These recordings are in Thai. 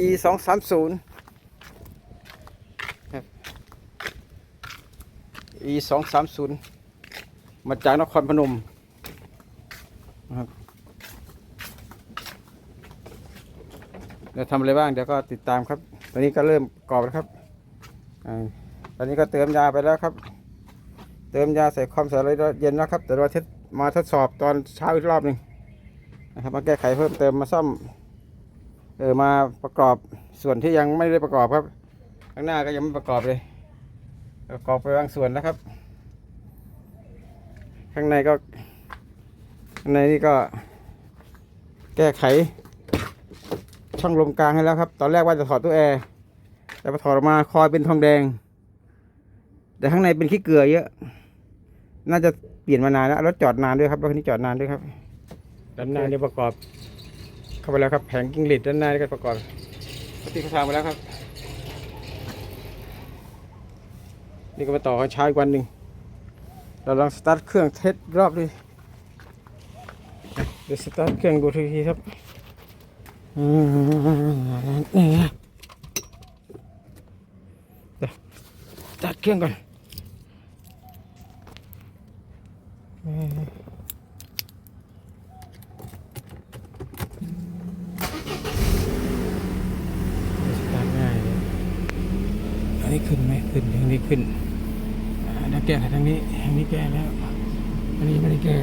e สองสามศูนย์ครับ e สองสามศูนย์มาจากนครพนมนะครับเดี๋ยวทำอะไรบ้างเดี๋ยวก็ติดตามครับ ตอนนี้ก็เริ่มปรอบแล้วครับอตอนนี้ก็เติมยาไปแล้วครับ เติมยาใส่ความใส่อะไรเย็นแล้วครับ แต่ว่าเทสมาทดสอบตอนเช้าอีกรอบหนึ่งนะครับมาแก้ไขเพิ่มเติมมาซ่อม ออมาประกอบส่วนที่ยังไม่ได้ประกอบครับ ข้างหน้าก็ยังไม่ประกอบเลย ประกอบไปบางส่วนแล้วครับ ข้างในก็ข้างในนี่ก็แก้ไข ช่องลมกลางให้แล้วครับ ตอนแรกว่าจะถอดตู้แอร์แต่พอถอดออกมาคอยเป็นทองแดง แต่ข้างในเป็นขี้เกลือเยอะ น่าจะเปลี่ยนมานานแล้วรถจอดนานด้วยครับรถคันนี้จอดนานด้วยครับด้านหน้านี่ประกอบ เข้าไปแล้วครับแผงกิ้งหรีดด้านหน้านี่ก็ประกอบที่เขาทำไปแล้วครับ นี่ก็มาต่อกันเช้าอีกวันหนึ่งเราลองสตาร์ทเครื่องเทสรอบดิเดี๋ยวสตาร์ทเครื่องดูทีครับอืมนี่ไงเดี๋ยวสตาร์ทเครื่องก่อนอืม สตาร์ทง่ายเลยอั นนี้ขึ้นไหมขึ้นทางนี้ขึ้นแล้วแก้ทางนี้ทางนี้แก้แล้วอันนี้ไม่ได้แก้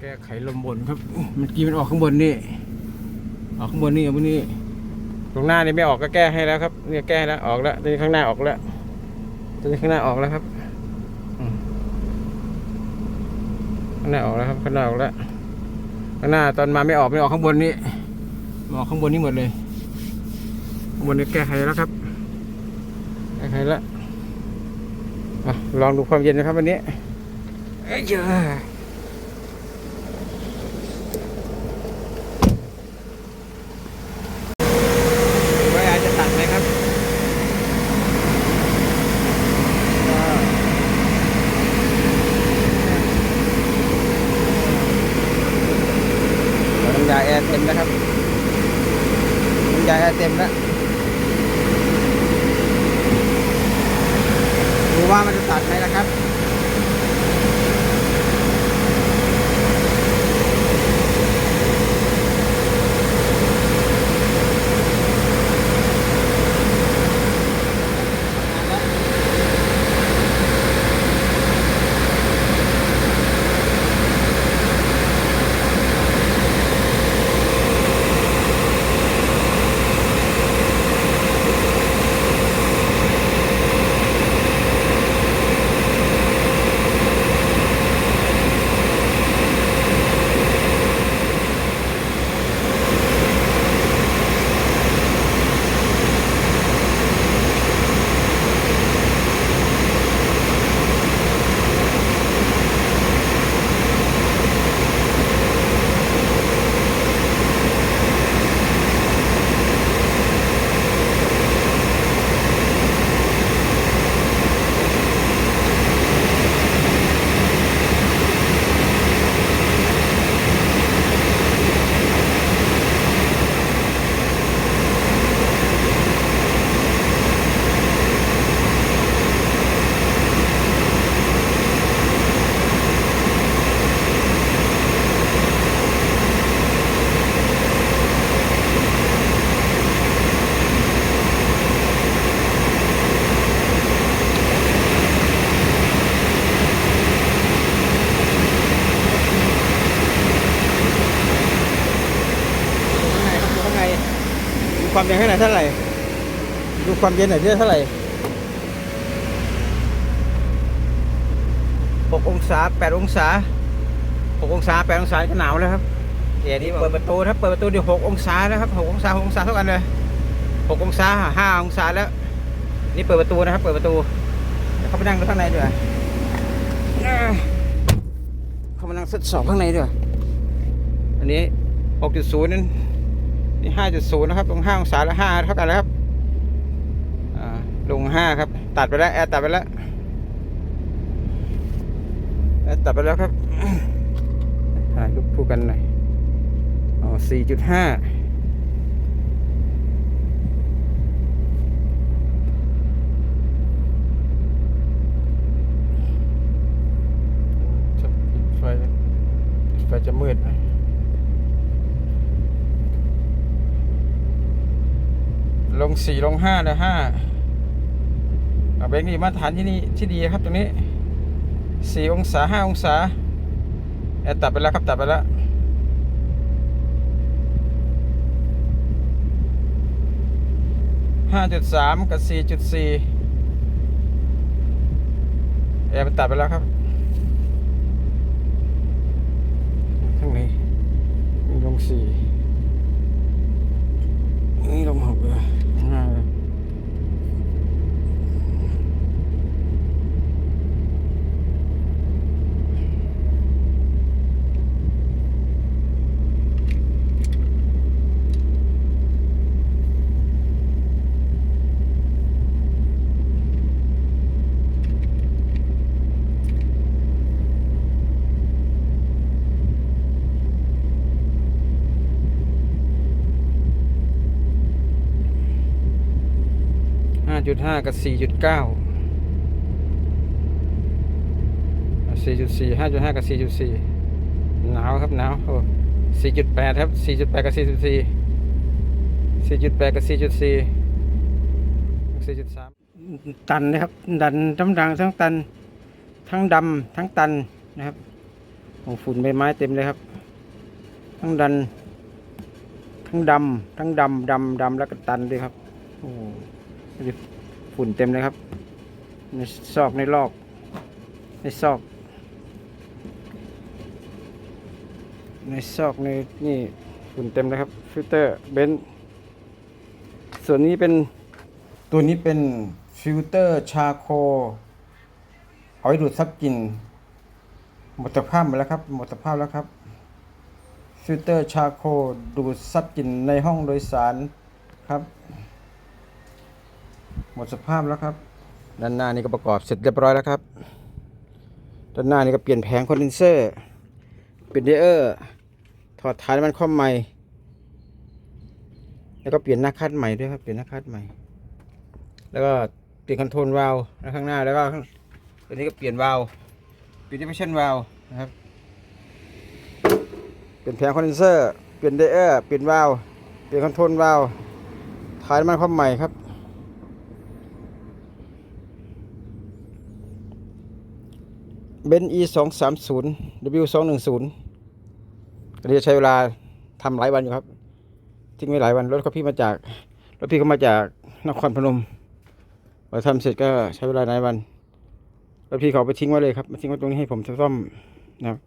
แก้ไขลมบนครับเมื่อกี้มันออกข้างบนนี่ ออกข้างบนนี่เอาบนนี่ตรงหน้านี่ไม่ออกก็แก้ให้แล้วครับเนี่ยแก้แล้วออกแล้วตอนนี้ข้างหน้าออกแล้วตอนนี้ข้างหน้าออกแล้วครับข้างหน้าออกแล้วครับข้างหน้าออกแล้วข้างหน้าตอนมาไม่ออกไม่ออกข้างบนนี่ออกข้างบนนี่หมดเลยข้างบนนี่แก้ไขแล้วครับแก้ไขแล้วอลองดูความเย็นนะครับวันนี้เอ้ยเยอะ ว่าอาจจะตัดไหมครับน้ำยาแอร์เต็ มแล้วครับน้ำยาแอร์เต็มแล้วดูว่ามันจะตัดไหมนะครับ ความเย็นข้างในเท่าไหร่ ดูความเย็นหน่อยที่เท่าไหร่หกองศาแปดองศาหกองศาแปดองศาก็หนาวแล้วครับเดี๋ยวนี้เปิดประตูถ้าเปิดประตูเดี๋ยวหกองศาแล้วครับหกองศาหกองศาเท่ากันเลยหกองศาห้าองศาแล้ว นี่เปิดประตูนะครับ เปิดประตูเดี๋ยวเข้าไปนั่งดูข้างในดีกว่าเอ้ยเข้ามานั่งทดสอบข้างในดีกว่าอันนี้หกจุดศูนย์นั่น นี่ห้าจุดศูนย์นะครับ ลงห้าองศาแล้วห้าเท่ากันแล้วครับอ่าลงห้าครับ ตัดไปแล้ว แอร์ตัดไปแล้ว แอร์ตัดไปแล้วครับถ่ายรูปคู่กันหน่อยอ๋อสี่จุดห้าจะปิดไฟปิดไฟจะมืดไหม ลงสี่ลงห้าเลยห้าเอาเบรกนี่มาตรฐานที่นี่ที่ดีครับตรงนี้สี่องศาห้าองศาแอตัดไปแล้วครับตัดไปแล้วห้าจุดสามกับสี่จุดสี่แอร์มันตัดไปแล้วครับ 3.5 กับ 4.9 4.4 5.5 กับ 4.4 หนาวครับหนาวโอ้4.8 ครับ 4.8 กับ 4.4 4.8 กับ 4.4 4.3 ตันนะครับ ดันทั้งดังทั้งตัน ทั้งดำทั้งตันนะครับโอ้ฝุ่นใบไม้เต็มเลยครับ ทั้งดัน ทั้งดำทั้งดำดำดำแล้วก็ตันด้วยครับ โอ้ ฝุ่นเต็มเลยครับ ในซอกในลอก ในซอก ในซอกในนี่ฝุ่นเต็มเลยครับ ฟิลเตอร์เบนส่วนนี้เป็นตัวนี้เป็นฟิลเตอร์ชาโคเอาไว้ดูดซับกลิ่นหมดสภาพหมดแล้วครับ หมดสภาพแล้วครับ ฟิลเตอร์ชาโคดูดซับกลิ่นในห้องโดยสารครับ มดสภาพแล้วครับ ด้านหน้านี่ก็ประกอบเสร็จเรียบร้อยแล้วครับ ด้านหน้านี่ก็เปลี่ยนแผงคอนเดนเซอร์เปลี่ยนเดเออร์ถอดฐานมันคว่ำใหม่ แล้วก็เปลี่ยนหน้าคัดใหม่ด้วยครับ เปลี่ยนหน้าคัดใหม่ แล้วก็เปลี่ยนคอนโทรลวาล์วนข้างหน้าแล้วก็ตัวนี้ก็เปลี่ยนวาล์วเปลี่ยนดิฟ u ชั่นวาล์วนะครับเปลี่ยนแผงคอนเดนเซอร์เปลี่ยนเดเออร์เปลี่ยนวาล์วเปลี่ยนคอนโทรลวาล์วถ่ายน้ำมันคว่ำใหม่ครับ เบน e สองสามศูนย์ w สองหนึ่งศูนย์อันนี้ใช้เวลาทำหลายวันอยู่ครับทิ้งไว้หลายวันรถเขาพี่มาจากรถพี่เขามาจากนครพนมพอทำเสร็จก็ใช้เวลาหลายวันรถพี่เขาไปทิ้งไว้เลยครับมาทิ้งไว้ตรงนี้ให้ผมซ่อมนะครับ